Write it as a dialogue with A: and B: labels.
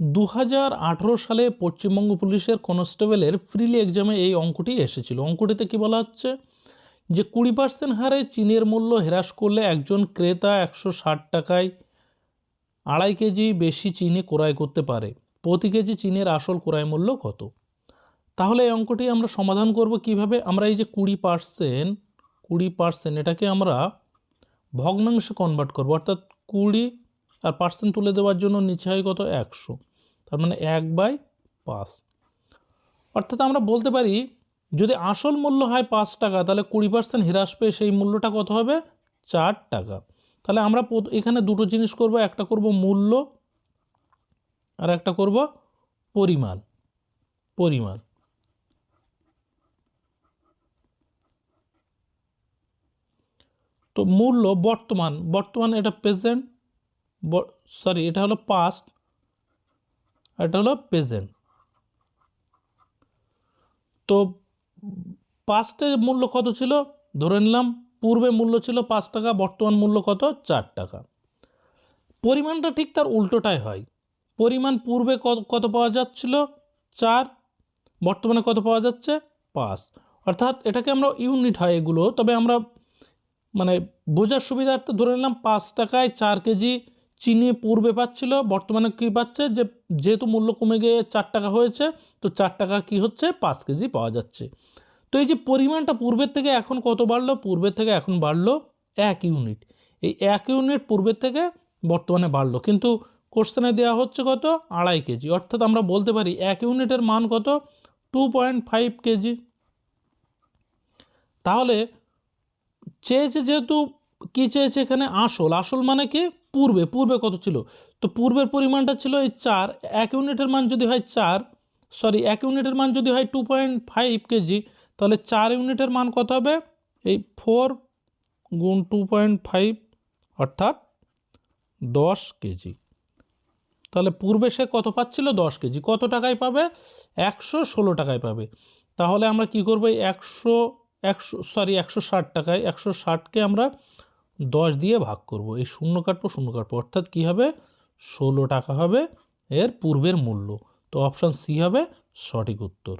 A: দু হাজার আঠেরো সালে পশ্চিমবঙ্গ পুলিশের কনস্টেবলের প্রিলি এক্সামে এই অঙ্কটি এসেছিল। অঙ্কটিতে কি বলা হচ্ছে? যে কুড়ি পার্সেন্ট হারে চীনের মূল্য হ্রাস করলে একজন ক্রেতা একশো ষাট টাকায় আড়াই কেজি বেশি চিনি ক্রয় করতে পারে। প্রতি কেজি চিনের আসল ক্রয় মূল্য কত? তাহলে এই অঙ্কটি আমরা সমাধান করব কীভাবে? আমরা এই যে কুড়ি পার্সেন্ট কুড়ি পার্সেন্ট এটাকে আমরা ভগ্নাংশে কনভার্ট করব। অর্থাৎ কুড়ি আর পার্সেন্ট তুলে দেওয়ার জন্য নিচে হয় কত? একশো। তার মানে এক বাই পাঁচ। অর্থাৎ আমরা বলতে পারি, যদি আসল মূল্য হয় পাঁচ টাকা, তাহলে কুড়ি পার্সেন্ট হ্রাস পেয়ে সেই মূল্যটা কত হবে? চার টাকা। তাহলে আমরা এখানে দুটো জিনিস করব, একটা করব মূল্য আর একটা করব পরিমাণ। পরিমাণ। তো মূল্য বর্তমান বর্তমান এটা প্রেজেন্ট সরি এটা হলো পাস্ট এটা হলো প্রেজেন্ট তো পাস্টের মূল্য কত ছিল? ধরে নিলাম পূর্বে মূল্য ছিল পাঁচ টাকা, বর্তমান মূল্য কত? চার টাকা। পরিমাণটা ঠিক তার উল্টোটাই হয়। পরিমাণ পূর্বে কত পাওয়া যাচ্ছিল? চার। বর্তমানে কত পাওয়া যাচ্ছে? পাঁচ। অর্থাৎ এটাকে আমরা ইউনিট হয় এগুলো। তবে আমরা মানে বোঝার সুবিধার্থে ধরে নিলাম পাঁচ টাকায় চার কেজি চিনি পূর্বে পাচ্ছিল, বর্তমানে কী পাচ্ছে? যে যেহেতু মূল্য কমে গিয়ে চার টাকা হয়েছে, তো চার টাকা কি হচ্ছে? পাঁচ কেজি পাওয়া যাচ্ছে। তো এই যে পরিমাণটা পূর্বের থেকে এখন কত বাড়লো? পূর্বের থেকে এখন বাড়লো এক ইউনিট। এই এক ইউনিট পূর্বের থেকে বর্তমানে বাড়লো। কিন্তু কোশ্চেনে দেওয়া হচ্ছে কত? আড়াই কেজি। অর্থাৎ আমরা বলতে পারি এক ইউনিটের মান কত? Two point five kg. তাহলে চেয়েছে যেহেতু কী চেয়েছে এখানে? আসল। আসল মানে কি? পূর্বে। পূর্বে কত ছিল? তো পূর্বের পরিমাণটা ছিল এই চার। এক ইউনিটের মান যদি হয় চার, সরি, এক ইউনিটের মান যদি হয় টু পয়েন্ট ফাইভ কেজি, তাহলে চার ইউনিটের মান কত হবে? এই ফোর গুণ টু পয়েন্ট ফাইভ অর্থাৎ দশ কেজি। তাহলে পূর্বে সে কত পাচ্ছিল? দশ কেজি। কত টাকায় পাবে? একশো ষোলো টাকায় পাবে। তাহলে আমরা কি করব? এই একশো একশো, সরি, একশো ষাট টাকায়, একশো ষাটকে আমরা দশ দিয়ে ভাগ করব। এই শূন্য কাটবো শূন্য কাটবো। অর্থাৎ কী হবে? ষোলো টাকা হবে। এর পূর্বের মূল্য। তো অপশান সি হবে সঠিক উত্তর।